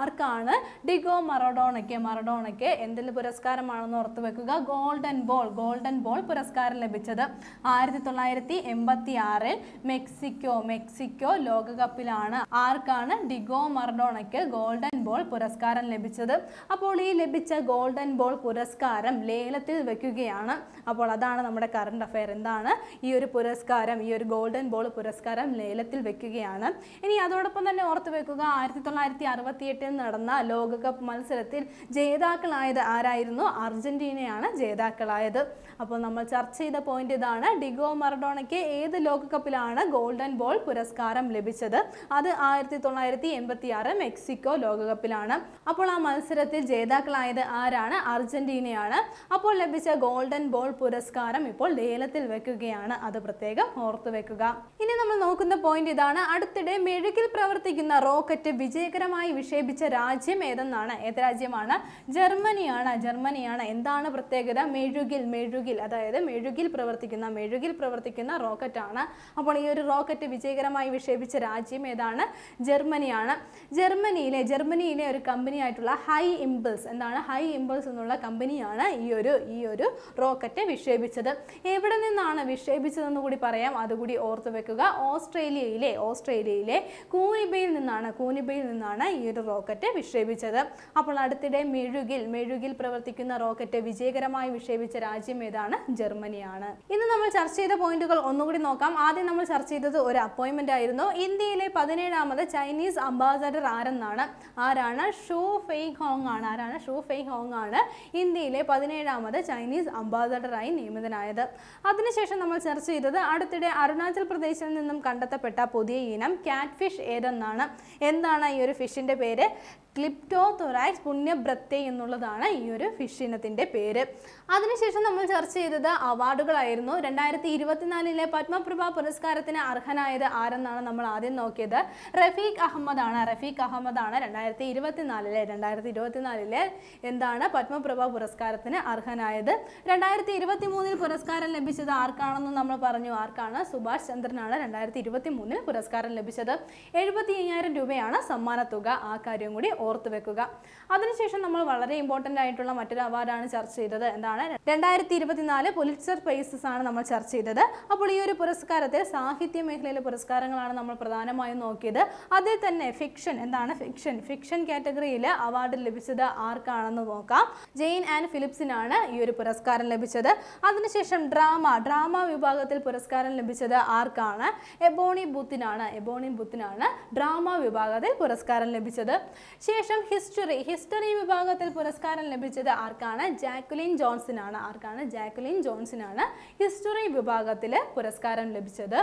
ആർക്കാണ്? ഡിഗോ മറഡോണയ്ക്ക് മറഡോണയ്ക്ക് എന്തിൽ പുരസ്കാരമാണെന്ന് ഓർത്തു വെക്കുക. ഗോൾഡൻ ബോൾ ഗോൾഡൻ ബോൾ പുരസ്കാരം ലഭിച്ചത് ആയിരത്തി തൊള്ളായിരത്തി എൺപത്തി ആറിൽ മെക്സിക്കോ മെക്സിക്കോ ലോകകപ്പിലാണ് ആർക്കാണ് ഡിഗോ മർഡോണയ്ക്ക് ഗോൾഡൻ ബോൾ പുരസ്കാരം ലഭിച്ചത്? അപ്പോൾ ഈ ലഭിച്ച ഗോൾഡൻ ബോൾ പുരസ്കാരം ലേലത്തിൽ വെക്കുകയാണ്. അപ്പോൾ അതാണ് നമ്മുടെ കറണ്ട് അഫയർ. എന്താണ്? ഈ ഒരു പുരസ്കാരം ഈ ഒരു ഗോൾഡൻ ബോൾ പുരസ്കാരം ലേലത്തിൽ വെക്കുകയാണ്. ഇനി അതോടൊപ്പം തന്നെ ഓർത്ത് വെക്കുക ആയിരത്തി തൊള്ളായിരത്തി നടന്ന ലോകകപ്പ് മത്സരത്തിൽ ജേതാക്കളായത് ആരായിരുന്നു? അർജന്റീനയാണ് ജേതാക്കളായത്. അപ്പോൾ നമ്മൾ ചർച്ച ചെയ്ത പോയിന്റ് ഇതാണ് ഡിഗോ മറഡോണയ്ക്ക് ഏത് ലോകകപ്പിലാണ് ഗോൾഡൻ ബോൾ പുരസ്കാരം ലഭിച്ചത്? അത് ആയിരത്തി തൊള്ളായിരത്തി എൺപത്തി ആറ് മെക്സിക്കോ ലോകകപ്പിലാണ്. അപ്പോൾ ആ മത്സരത്തിൽ ജേതാക്കളായത് ആരാണ്? അർജന്റീനയാണ്. അപ്പോൾ ലഭിച്ച ഗോൾഡൻ ബോൾ പുരസ്കാരം ഇപ്പോൾ ലേലത്തിൽ വെക്കുകയാണ്. അത് പ്രത്യേകം ഓർത്തു വെക്കുക. ഇനി നമ്മൾ നോക്കുന്ന പോയിന്റ് ഇതാണ്. അടുത്തിടെ മെഴുകിൽ പ്രവർത്തിക്കുന്ന റോക്കറ്റ് വിജയകരമായി വിക്ഷേപിച്ച രാജ്യം ഏതെന്നാണ്? ഏത് രാജ്യമാണ്? ജർമ്മനിയാണ്. ജർമ്മനിയാണ്. എന്താണ് പ്രത്യേകത? മെഴുകിൽ മെഴുകിൽ അതായത് മെഴുകിൽ പ്രവർത്തിക്കുന്ന മെഴുകിൽ പ്രവർത്തിക്കുന്ന റോക്കറ്റാണ്. അപ്പോൾ ഈ ഒരു റോക്കറ്റ് വിജയകരമായി വിക്ഷേപിച്ച രാജ്യം ഏതാണ്? ജർമ്മനിയാണ്. ജർമ്മനിയിലെ ജർമ്മനിയിലെ ഒരു കമ്പനിയായിട്ടുള്ള ഹൈ ഇമ്പിൾസ് എന്താണ്? ഹൈ ഇമ്പിൾസ് എന്നുള്ള കമ്പനിയാണ് ഈ ഒരു ഈ ഒരു റോക്കറ്റ് വിക്ഷേപിച്ചത്. എവിടെ നിന്നാണ് വിക്ഷേപിച്ചതെന്ന് കൂടി പറയാം. അതുകൂടി ഓർത്തു വെക്കുക. ഓസ്ട്രേലിയയിലെ ഓസ്ട്രേലിയയിലെ കൂനിബയിൽ നിന്നാണ് കൂനിബയിൽ നിന്നാണ് ഈ ഒരു റോക്കറ്റ് വിക്ഷേപിച്ചത്. അപ്പോൾ അടുത്തിടെ മെഴുകിൽ മെഴുകിൽ പ്രവർത്തിക്കുന്ന റോക്കറ്റ് വിജയകരമായി വിക്ഷേപിച്ച രാജ്യം ഏതാണ്? ജർമ്മനിയാണ്. ഇന്ന് നമ്മൾ ചർച്ച ചെയ്ത പോയിന്റുകൾ ഒന്നുകൂടി നോക്കാം. ആദ്യം നമ്മൾ ചർച്ച ചെയ്തത് ഒരു അപ്പോയിന്റ്മെന്റ് ആയിരുന്നു. ഇന്ത്യയിലെ പതിനേഴാമത് ചൈനീസ് അംബാസഡർ ആരെന്നാണ്? ആരാണ്? ഷൂ ഫെയ് ഹോങ് ആണ്. ആരാണ്? ഷൂ ഫെയ് ഹോങ് ആണ് ഇന്ത്യയിലെ പതിനേഴാമത് ചൈനീസ് അംബാസഡറായി നിയമിതനായത്. അതിനുശേഷം നമ്മൾ ചർച്ച ചെയ്തത് അടുത്തിടെ അരുണാചൽ പ്രദേശിൽ നിന്നും കണ്ടെത്തപ്പെട്ട പുതിയ ഇനം കാറ്റ് ഫിഷ് ഏതെന്നാണ്? എന്താണ് ഈ ഒരു ഫിഷിന്റെ പേര്? ക്ലിപ്റ്റോതൊറാക്സ് പുണ്യബ്രത്തെ എന്നുള്ളതാണ് ഈ ഒരു ഫിഷ് ഇനത്തിന്റെ പേര്. അതിനുശേഷം നമ്മൾ ചർച്ച ചെയ്തത് അവാർഡുകളായിരുന്നു രണ്ടായിരത്തി ഇരുപത്തിനാലിലെ പത്മപ്രഭ പുരസ്കാരത്തിന് അർഹനായത് ആരെന്നാണ് നമ്മൾ ആദ്യം നോക്കിയത്? റഫീഖ് അഹമ്മദ് ആണ് റഫീഖ് അഹമ്മദ് ആണ് രണ്ടായിരത്തി ഇരുപത്തിനാലിലെ രണ്ടായിരത്തി ഇരുപത്തിനാലിലെ എന്താണ് പത്മപ്രഭ പുരസ്കാരത്തിന് അർഹനായത്? രണ്ടായിരത്തി ഇരുപത്തി മൂന്നിൽ പുരസ്കാരം ലഭിച്ചത് ആർക്കാണെന്ന് നമ്മൾ പറഞ്ഞു. ആർക്കാണ്? സുഭാഷ് ചന്ദ്രനാണ് രണ്ടായിരത്തി ഇരുപത്തി മൂന്നിൽ പുരസ്കാരം ലഭിച്ചത്. എഴുപത്തി അയ്യായിരം രൂപയാണ് സമ്മാനത്തുക. ആ കാര്യം കൂടി ഓർത്തു വെക്കുക. അതിനുശേഷം നമ്മൾ വളരെ ഇമ്പോർട്ടന്റ് ആയിട്ടുള്ള മറ്റൊരു അവാർഡാണ് ചർച്ച ചെയ്തത്. എന്താണ്? രണ്ടായിരത്തി ഇരുപത്തിനാല് പുലിറ്റ്സർ പ്രൈസസ് ആണ് നമ്മൾ ചർച്ച ചെയ്തത്. അപ്പോൾ ഈ ഒരു പുരസ്കാരത്തിൽ സാഹിത്യ മേഖലയിലെ പുരസ്കാരങ്ങളാണ് നമ്മൾ പ്രധാനമായും നോക്കിയത്. അതിൽ തന്നെ ഫിക്ഷൻ എന്താണ് ഫിക്ഷൻ? ഫിക്ഷൻ കാറ്റഗറിയിൽ അവാർഡ് ലഭിച്ചത് ആർക്കാണെന്ന് നോക്കാം. ജെയിൻ ആൻഡ് ഫിലിപ്സിനാണ് ഈ ഒരു പുരസ്കാരം ലഭിച്ചത്. അതിനുശേഷം ഡ്രാമ ഡ്രാമ വിഭാഗത്തിൽ പുരസ്കാരം ലഭിച്ചത് ആർക്കാണ്? എബോണി ബുത്തിനാണ് എബോണി ബുത്തിനാണ് ഡ്രാമ വിഭാഗത്തിൽ പുരസ്കാരം ലഭിച്ചത്. ശേഷം ഹിസ്റ്ററി ഹിസ്റ്ററി വിഭാഗത്തിൽ പുരസ്കാരം ലഭിച്ചത് ആർക്കാണ്? ജാക്കുലിൻ ജോൺസിനാണ്. ആർക്കാണ്? ജാക്കുലിൻ ജോൺസിനാണ് ഹിസ്റ്ററി വിഭാഗത്തിൽ പുരസ്കാരം ലഭിച്ചത്.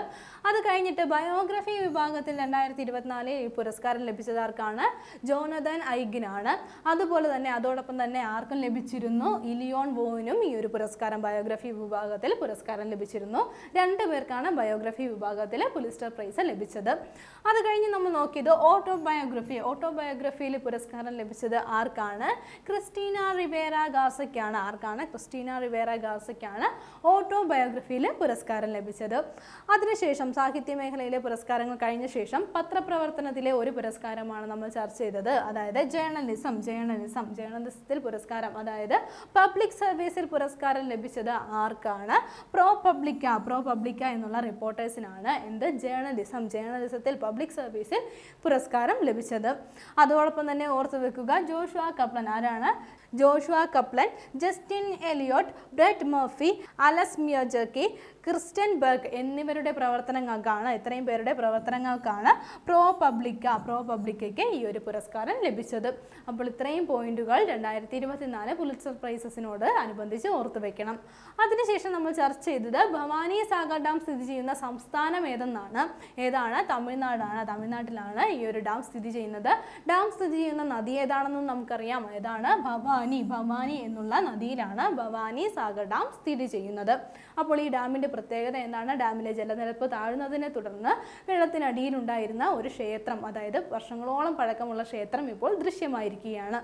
അത് കഴിഞ്ഞിട്ട് ബയോഗ്രഫി വിഭാഗത്തിൽ രണ്ടായിരത്തി ഇരുപത്തിനാലിൽ ഈ പുരസ്കാരം ലഭിച്ചത് ആർക്കാണ്? ജോനതൻ ഐഗിനാണ്. അതുപോലെ തന്നെ അതോടൊപ്പം തന്നെ ആർക്കും ലഭിച്ചിരുന്നു? ഇലിയോൺ വോവിനും ഈ ഒരു പുരസ്കാരം ബയോഗ്രഫി വിഭാഗത്തിൽ പുരസ്കാരം ലഭിച്ചിരുന്നു. രണ്ടു പേർക്കാണ് ബയോഗ്രഫി വിഭാഗത്തിൽ പുലിസ്റ്റർ പ്രൈസ് ലഭിച്ചത്. അത് കഴിഞ്ഞ് നമ്മൾ നോക്കിയത് ഓട്ടോബയോഗ്രഫി. ഓട്ടോബയോഗ്രഫിയിൽ പുരസ്കാരം ലഭിച്ചത് ആർക്കാണ്? ക്രിസ്റ്റീന റിവേറ ഗാസയ്ക്കാണ്. ആർക്കാണ്? ക്രിസ്റ്റീന റിവേറ ഗാസയ്ക്കാണ് ഓട്ടോബയോഗ്രഫിയിൽ പുരസ്കാരം ലഭിച്ചത്. അതിനുശേഷം സാഹിത്യ മേഖലയിലെ പുരസ്കാരങ്ങൾ കഴിഞ്ഞ ശേഷം പത്രപ്രവർത്തനത്തിലെ ഒരു പുരസ്കാരമാണ് നമ്മൾ ചർച്ച ചെയ്തത്. അതായത് ജേർണലിസം ജേർണലിസം ജേർണലിസത്തിൽ പുരസ്കാരം. അതായത് പബ്ലിക് സർവീസിൽ പുരസ്കാരം ലഭിച്ചത് ആർക്കാണ്? പ്രോ പബ്ലിക്ക പ്രോ പബ്ലിക്ക എന്നുള്ള റിപ്പോർട്ടേഴ്സിനാണ് എന്ത്? ജേർണലിസം ജേർണലിസത്തിൽ പബ്ലിക് സർവീസിൽ പുരസ്കാരം ലഭിച്ചത്. അതോടൊപ്പം തന്നെ ഓർത്തു വെക്കുക ജോഷുവ കപ്ലൻ ആരാണ്? Joshua Kaplan Justin Elliott Brett Murphy Alex Mierjeski Kristen Berg എന്നിവരുടെ പ്രവർത്തനങ്ങൾക്കാണ് ഇത്രയും പേരുടെ പ്രവർത്തനങ്ങൾക്കാണ് പ്രോ പബ്ലിക്ക പ്രോ പബ്ലിക്കയ്ക്ക് ഈ ഒരു പുരസ്കാരം ലഭിച്ചത്. അപ്പോൾ ഇത്രയും പോയിന്റുകൾ രണ്ടായിരത്തി ഇരുപത്തിനാല് പുലിറ്റ്സർ പ്രൈസസിനോട് അനുബന്ധിച്ച് ഓർത്തു വെക്കണം. അതിനുശേഷം നമ്മൾ ചർച്ച ചെയ്തത് ഭവാനി സാഗർ ഡാം സ്ഥിതി ചെയ്യുന്ന സംസ്ഥാനം ഏതെന്നാണ്? ഏതാണ്? തമിഴ്നാടാണ്. തമിഴ്നാട്ടിലാണ് ഈ ഒരു ഡാം സ്ഥിതി ചെയ്യുന്നത്. ഡാം സ്ഥിതി ചെയ്യുന്ന നദി ഏതാണെന്നും നമുക്കറിയാം. ഏതാണ്? ഭവാനി ഭവാനി എന്നുള്ള നദിയിലാണ് ഭവാനി സാഗർ ഡാം സ്ഥിതി ചെയ്യുന്നത്. അപ്പോൾ ഈ ഡാമിന്റെ പ്രത്യേകത എന്താണ്? ഡാമിലെ ജലനിരപ്പ് താഴ്ന്നതിനെ തുടർന്ന് വെള്ളത്തിനടിയിലുണ്ടായിരുന്ന ഒരു ക്ഷേത്രം അതായത് വർഷങ്ങളോളം പഴക്കമുള്ള ക്ഷേത്രം ഇപ്പോൾ ദൃശ്യമായിരിക്കുകയാണ്.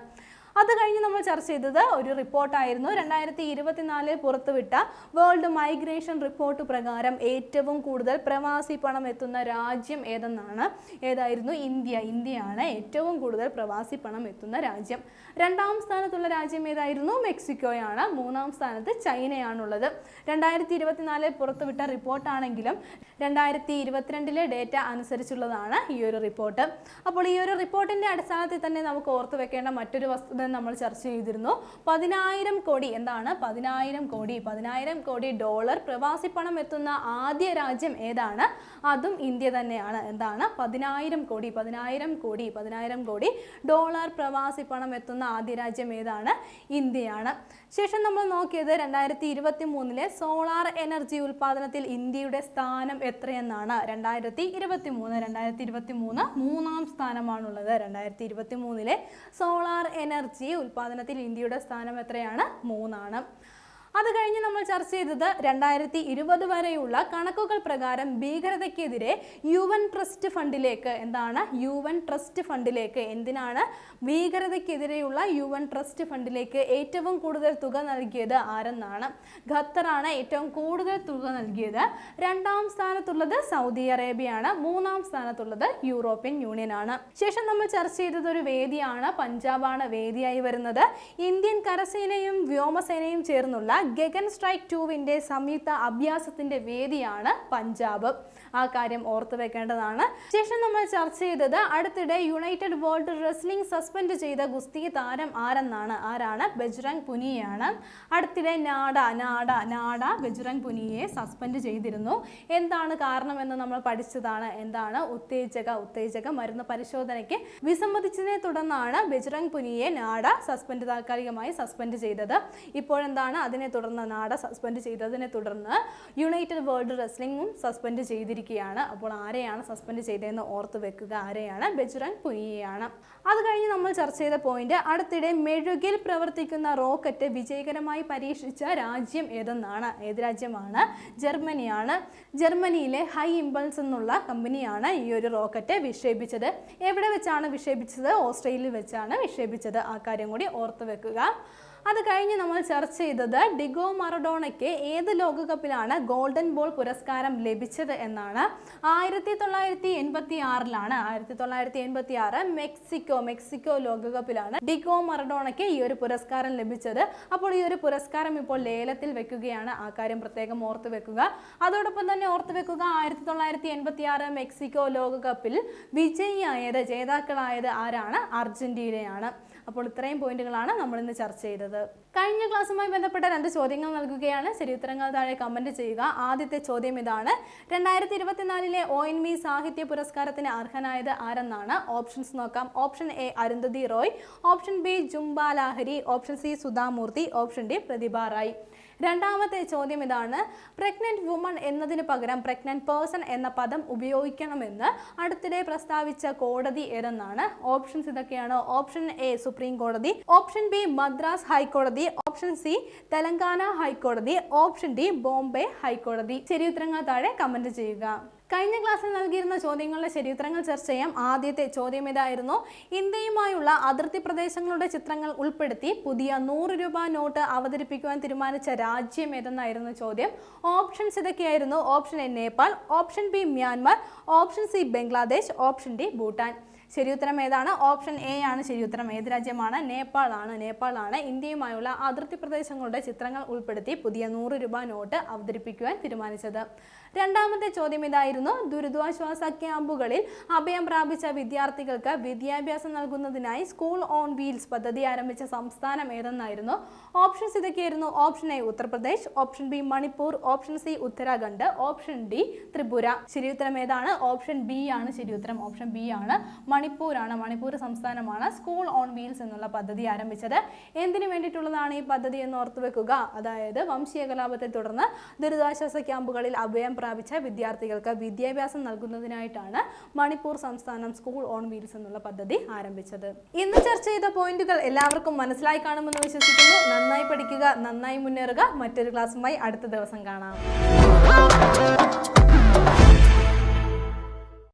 അത് കഴിഞ്ഞ് നമ്മൾ ചർച്ച ചെയ്തത് ഒരു റിപ്പോർട്ടായിരുന്നു. രണ്ടായിരത്തി ഇരുപത്തിനാലിൽ പുറത്തുവിട്ട വേൾഡ് മൈഗ്രേഷൻ റിപ്പോർട്ട് പ്രകാരം ഏറ്റവും കൂടുതൽ പ്രവാസി പണം എത്തുന്ന രാജ്യം ഏതെന്നാണ്? ഏതായിരുന്നു? ഇന്ത്യ. ഇന്ത്യയാണ് ഏറ്റവും കൂടുതൽ പ്രവാസി പണം എത്തുന്ന രാജ്യം. രണ്ടാം സ്ഥാനത്തുള്ള രാജ്യം ഏതായിരുന്നു? മെക്സിക്കോയാണ്. മൂന്നാം സ്ഥാനത്ത് ചൈനയാണുള്ളത്. രണ്ടായിരത്തി ഇരുപത്തിനാലിൽ പുറത്തുവിട്ട റിപ്പോർട്ടാണെങ്കിലും രണ്ടായിരത്തി ഇരുപത്തിരണ്ടിലെ ഡേറ്റ അനുസരിച്ചുള്ളതാണ് ഈ ഒരു റിപ്പോർട്ട്. അപ്പോൾ ഈ ഒരു റിപ്പോർട്ടിന്റെ അടിസ്ഥാനത്തിൽ തന്നെ നമുക്ക് ഓർത്തു വെക്കേണ്ട മറ്റൊരു വസ്തുത നമ്മൾ ചർച്ച ചെയ്തിരുന്നു. പതിനായിരം കോടി എന്താണ്? പതിനായിരം കോടി. പതിനായിരം കോടി ഡോളർ പ്രവാസി പണം എത്തുന്ന ആദ്യ രാജ്യം ഏതാണ്? അതും ഇന്ത്യ തന്നെയാണ്. എന്താണ്? പതിനായിരം കോടി. പതിനായിരം കോടി. പതിനായിരം കോടി ഡോളർ പ്രവാസി പണം എത്തുന്ന ആദ്യ രാജ്യം ഏതാണ് ഇന്ത്യയാണ്. ശേഷം നമ്മൾ നോക്കിയത് രണ്ടായിരത്തി ഇരുപത്തി മൂന്നിലെ സോളാർ എനർജി ഉൽപാദനത്തിൽ ഇന്ത്യയുടെ സ്ഥാനം എത്രയെന്നാണ്? രണ്ടായിരത്തി ഇരുപത്തി മൂന്ന് രണ്ടായിരത്തി ഇരുപത്തി മൂന്ന് മൂന്നാം സ്ഥാനമാണുള്ളത്. രണ്ടായിരത്തി ഇരുപത്തി മൂന്നിലെ സോളാർ എനർജി ഉൽപാദനത്തിൽ ഇന്ത്യയുടെ സ്ഥാനം എത്രയാണ്? മൂന്നാണ്. അത് കഴിഞ്ഞ് നമ്മൾ ചർച്ച ചെയ്തത് രണ്ടായിരത്തി ഇരുപത് വരെയുള്ള കണക്കുകൾ പ്രകാരം ഭീകരതയ്ക്കെതിരെ യു എൻ ട്രസ്റ്റ് ഫണ്ടിലേക്ക് എന്താണ് യു എൻ ട്രസ്റ്റ് ഫണ്ടിലേക്ക് എന്തിനാണ് ഭീകരതയ്ക്കെതിരെയുള്ള യു എൻ ട്രസ്റ്റ് ഫണ്ടിലേക്ക് ഏറ്റവും കൂടുതൽ തുക നൽകിയത്? ആരെന്നാണ്? ഖത്തറാണ് ഏറ്റവും കൂടുതൽ തുക നൽകിയത്. രണ്ടാം സ്ഥാനത്തുള്ളത് സൗദി അറേബ്യയാണ്. മൂന്നാം സ്ഥാനത്തുള്ളത് യൂറോപ്യൻ യൂണിയൻ ആണ് ശേഷം നമ്മൾ ചർച്ച ചെയ്തത് ഒരു വേദിയാണ്. പഞ്ചാബാണ് വേദിയായി വരുന്നത്. ഇന്ത്യൻ കരസേനയും വ്യോമസേനയും ചേർന്നുള്ള ഗഗൻ സ്ട്രൈക്ക് ടുവിന്റെ സംയുക്ത അഭ്യാസത്തിന്റെ വേദിയാണ് പഞ്ചാബ്. ആ കാര്യം ഓർത്തു വെക്കേണ്ടതാണ്. ശേഷം നമ്മൾ ചർച്ച ചെയ്തത് അടുത്തിടെ യുണൈറ്റഡ് വേൾഡ് റെസ്ലിംഗ് സസ്പെൻഡ് ചെയ്ത ഗുസ്തി താരം ആരെന്നാണ്? ആരാണ്? ബജ്രംഗ് പുനിയാണ്. അടുത്തിടെ നാഡ നാഡ നാഡ ബജ്രംഗ് പുനിയെ സസ്പെൻഡ് ചെയ്തിരുന്നു. എന്താണ് കാരണമെന്ന് നമ്മൾ പഠിച്ചതാണ്. എന്താണ് ഉത്തേജക ഉത്തേജക മരുന്ന് പരിശോധനയ്ക്ക്? വിസമ്മതിച്ചതിനെ തുടർന്നാണ് ബജ്രംഗ് പുനിയെ നാഡ സസ്പെൻഡ് താൽക്കാലികമായി സസ്പെൻഡ് ചെയ്തത്. ഇപ്പോഴെന്താണ് അതിനെ തുടർന്ന് നാട സസ്പെൻഡ് ചെയ്തതിനെ തുടർന്ന് യുണൈറ്റഡ് വേൾഡ് റെസ്ലിംഗും സസ്പെൻഡ് ചെയ്തിരിക്കുകയാണ് അപ്പോൾ ആരെയാണ് സസ്പെൻഡ് ചെയ്തതെന്ന് ഓർത്ത് വെക്കുക. ആരെയാണ്? ബജ്റാങ് പുനിയയാണ്. അത് കഴിഞ്ഞ് നമ്മൾ ചർച്ച ചെയ്ത പോയിന്റ് അടുത്തിടെ മെഴുകിൽ പ്രവർത്തിക്കുന്ന റോക്കറ്റ് വിജയകരമായി പരീക്ഷിച്ച രാജ്യം ഏതെന്നാണ്? ഏത് രാജ്യമാണ്? ജർമ്മനിയാണ്. ജർമ്മനിയിലെ ഹൈ ഇമ്പൾസ് എന്നുള്ള കമ്പനിയാണ് ഈ ഒരു റോക്കറ്റ് വിക്ഷേപിച്ചത്. എവിടെ വെച്ചാണ് വിക്ഷേപിച്ചത്? ഓസ്ട്രേലിയയിൽ വെച്ചാണ് വിക്ഷേപിച്ചത്. ആ കാര്യം കൂടി ഓർത്ത് വെക്കുക. അത് കഴിഞ്ഞ് നമ്മൾ ചർച്ച ചെയ്തത് ഡിഗോ മറഡോണയ്ക്ക് ഏത് ലോകകപ്പിലാണ് ഗോൾഡൻ ബോൾ പുരസ്കാരം ലഭിച്ചത് എന്നാണ്. ആയിരത്തി തൊള്ളായിരത്തി എൺപത്തി ആറിലാണ് ആയിരത്തി തൊള്ളായിരത്തി എൺപത്തി ആറ് മെക്സിക്കോ മെക്സിക്കോ ലോകകപ്പിലാണ് ഡിഗോ മറഡോണയ്ക്ക് ഈ ഒരു പുരസ്കാരം ലഭിച്ചത്. അപ്പോൾ ഈ ഒരു പുരസ്കാരം ഇപ്പോൾ ലേലത്തിൽ വെക്കുകയാണ്. ആ കാര്യം പ്രത്യേകം ഓർത്ത് വെക്കുക. അതോടൊപ്പം തന്നെ ഓർത്ത് വെക്കുക ആയിരത്തി തൊള്ളായിരത്തി എൺപത്തി ആറ് മെക്സിക്കോ ലോകകപ്പിൽ വിജയിയായത് ജേതാക്കളായത് ആരാണ്? അർജന്റീനയാണ്. അപ്പോൾ ഇത്രയും പോയിന്റുകളാണ് നമ്മൾ ഇന്ന് ചർച്ച ചെയ്തത്. കഴിഞ്ഞ ക്ലാസ്സുമായി ബന്ധപ്പെട്ട രണ്ട് ചോദ്യങ്ങൾ നൽകുകയാണ്. ശരി ഉത്തരങ്ങൾ താഴെ കമന്റ് ചെയ്യുക. ആദ്യത്തെ ചോദ്യം ഇതാണ്. രണ്ടായിരത്തി ഇരുപത്തിനാലിലെ ഒ എൻ വി സാഹിത്യ പുരസ്കാരത്തിന് അർഹനായത് ആരെന്നാണ്? ഓപ്ഷൻസ് നോക്കാം. Option A Arundhati Roy. Option B Jhumpa Lahiri. Option C Sudha Murthy. Option D Pratibha Ray. രണ്ടാമത്തെ ചോദ്യം ഇതാണ്. പ്രഗ്നന്റ് വുമൺ എന്നതിന് പകരം പ്രഗ്നന്റ് പേഴ്സൺ എന്ന പദം ഉപയോഗിക്കണമെന്ന് അടുത്തിടെ പ്രസ്താവിച്ച കോടതി ഏതെന്നാണ്? ഓപ്ഷൻസ് ഇതൊക്കെയാണ്. ഓപ്ഷൻ എ സുപ്രീം കോടതി ഓപ്ഷൻ ബി മദ്രാസ് ഹൈക്കോടതി ഓപ്ഷൻ സി തെലങ്കാന ഹൈക്കോടതി ഓപ്ഷൻ ഡി ബോംബെ ഹൈക്കോടതി. ശരി ഉത്തരങ്ങൾ താഴെ കമന്റ് ചെയ്യുക. കഴിഞ്ഞ ക്ലാസ്സിൽ നൽകിയിരുന്ന ചോദ്യങ്ങളുടെ ശരിയുത്തരങ്ങൾ ചർച്ച ചെയ്യാം. ആദ്യത്തെ ചോദ്യം ഇതായിരുന്നു. ഇന്ത്യയുമായുള്ള അതിർത്തി പ്രദേശങ്ങളുടെ ചിത്രങ്ങൾ ഉൾപ്പെടുത്തി പുതിയ നൂറ് രൂപ നോട്ട് അവതരിപ്പിക്കുവാൻ തീരുമാനിച്ച രാജ്യം ഏതെന്നായിരുന്നു ചോദ്യം. ഓപ്ഷൻസ് ഇതൊക്കെയായിരുന്നു. Option A Nepal option B Myanmar option C Bangladesh option D Bhutan. ശരിയുത്തരം ഏതാണ്? ഓപ്ഷൻ എ ആണ് ശരിയുത്തരം. ഏത് രാജ്യമാണ്? നേപ്പാളാണ് നേപ്പാളാണ് ഇന്ത്യയുമായുള്ള അതിർത്തി പ്രദേശങ്ങളുടെ ചിത്രങ്ങൾ ഉൾപ്പെടുത്തി പുതിയ നൂറ് രൂപ നോട്ട് അവതരിപ്പിക്കുവാൻ തീരുമാനിച്ചത്. രണ്ടാമത്തെ ചോദ്യം ഇതായിരുന്നു. ദുരിതാശ്വാസ ക്യാമ്പുകളിൽ അഭയം പ്രാപിച്ച വിദ്യാർത്ഥികൾക്ക് വിദ്യാഭ്യാസം നൽകുന്നതിനായി സ്കൂൾ ഓൺ വീൽസ് പദ്ധതി ആരംഭിച്ച സംസ്ഥാനം ഏതെന്നായിരുന്നു? ഓപ്ഷൻസ് ഇതൊക്കെയായിരുന്നു. Option A Uttar Pradesh. Option B Manipur. Option C Uttarakhand. Option D Tripura. ശരിയുത്തരം ഏതാണ്? ഓപ്ഷൻ ബി ആണ് ശരിയുത്തരം ഓപ്ഷൻ ബി ആണ് മണിപ്പൂരാണ്. മണിപ്പൂർ സംസ്ഥാനമാണ് സ്കൂൾ ഓൺ വീൽസ് എന്നുള്ള പദ്ധതി ആരംഭിച്ചത്. എന്തിനു വേണ്ടിയിട്ടുള്ളതാണ് ഈ പദ്ധതി എന്ന് ഓർത്തു വെക്കുക അതായത് വംശീയ കലാപത്തെ തുടർന്ന് ദുരിതാശ്വാസ ക്യാമ്പുകളിൽ അഭയം പ്രാപിച്ച വിദ്യാർത്ഥികൾക്ക് വിദ്യാഭ്യാസം നൽകുന്നതിനായിട്ടാണ് മണിപ്പൂർ സംസ്ഥാനം സ്കൂൾ ഓൺ വീൽസ് എന്നുള്ള പദ്ധതി ആരംഭിച്ചത്. ഇന്ന് ചർച്ച ചെയ്ത പോയിന്റുകൾ എല്ലാവർക്കും മനസ്സിലായി കാണുമെന്ന് വിശ്വസിക്കുന്നു. നന്നായി പഠിക്കുക നന്നായി മുന്നേറുക. മറ്റൊരു ക്ലാസ്സുമായി അടുത്ത ദിവസം കാണാം.